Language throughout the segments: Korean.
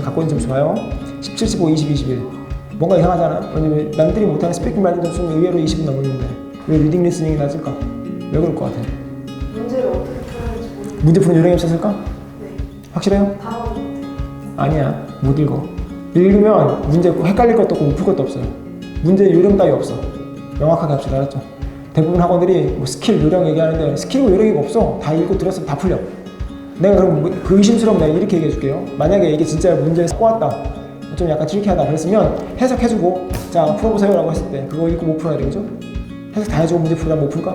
지금 갖고 있는 점수 봐요. 17, 15, 20, 21. 뭔가 이상하잖아. 왜냐면 남들이 못하는 스피킹 라이팅 점수는 의외로 20은 넘었는데 왜 리딩 리스닝이 낮을까? 왜 그럴 것 같아? 문제를 어떻게 풀어야 할지 모르겠어요. 문제 푸는 요령이 없었을까? 네. 확실해요? 못해요. 아니야. 못 읽어. 읽으면 문제 헷갈릴 것도 없고 못풀 것도 없어요. 문제 요령 따위 없어. 명확하게 합시다. 알았죠? 대부분 학원들이 뭐 스킬, 요령 얘기하는데 스킬과 요령이 없어. 다 읽고 들었으면 다 풀려. 내가 그럼 뭐- 그 의심스러우면 내가 이렇게 얘기해 줄게요. 만약에 이게 진짜 문제를 꼬았다. 좀 약간 트리키하다. 그랬으면 해석해주고 자 풀어보세요 라고 했을 때 그거 읽고 못 풀어야 되겠죠? 해석 다 해주고 문제 풀다 못 풀까?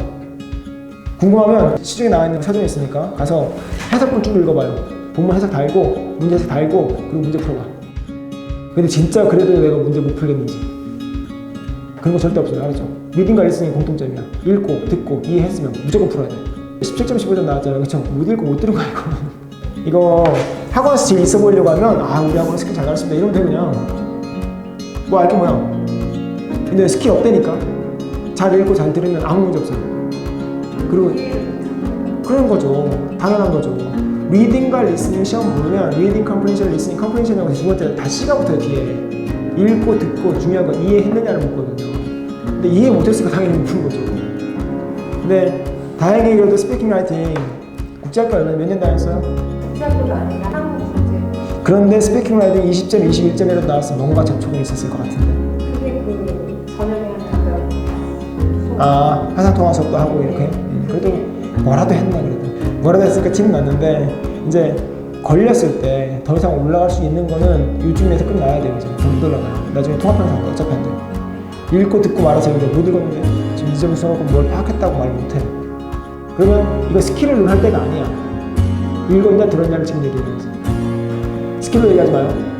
궁금하면 시중에 나와 있는 서점에 있으니까 가서 해석본 쭉 읽어봐요. 본문 해석 다 읽고 문제 해석 다 읽고 그리고 문제 풀어봐. 근데 진짜 그래도 내가 문제 못 풀겠는지 그런 거 절대 없어요. 알았죠? 리딩과 리스닝이 공통점이야. 읽고 듣고 이해했으면 무조건 풀어야 돼. 17점 15점 나왔잖아요. 그쵸? 못 읽고 못 들은 거야 이거. 이거 학원에서 제일 있어 보이려고 하면 아 우리 학원 스킬 잘 가르친다 이러면 돼 그냥 뭐 알게 뭐야 근데 스킬 없다니까 잘 읽고 잘 들으면 아무 문제 없어요 그리고 그런 거죠. 당연한 거죠. 리딩과 리스닝 시험 보면 리딩 컴프레hen션, 리스닝 컴프레hen션이라고 두 번째 다 C가 붙어요 뒤에. 읽고 듣고 중요한 건 이해했느냐를 묻거든요. 근데 이해 못했으니까 당연히 못푼 거죠. 근데 다행히 그래도 스피킹 라이팅 국제학교 얼마 몇년 다녔어요? 국제학교도 아니라 한국 국제. 그런데 스피킹 라이팅 20점, 21점이라도 나왔으면 뭔가 접촉이 있었을 것 같은데. 그 저녁에 다들 아 화상 통화 수업도 하고 이렇게? 음, 그래도 뭐라도 했나 그래도. 뭐라도 했으니까 팀 났는데 이제 걸렸을 때 더 이상 올라갈 수 있는 거는 요즘에서 끝나야 돼요 이제. 못 올라가요. 나중에 통합편상 어차피 안 돼요. 읽고 듣고 말아서 이제 못 읽었는데 지금 이 점을 써놓고 뭘 파악했다고 말 못해 그러면 이거 스킬을 할 때가 아니야. 읽었냐 들었냐를 지금 얘기해야지. 스킬로 얘기하지 마요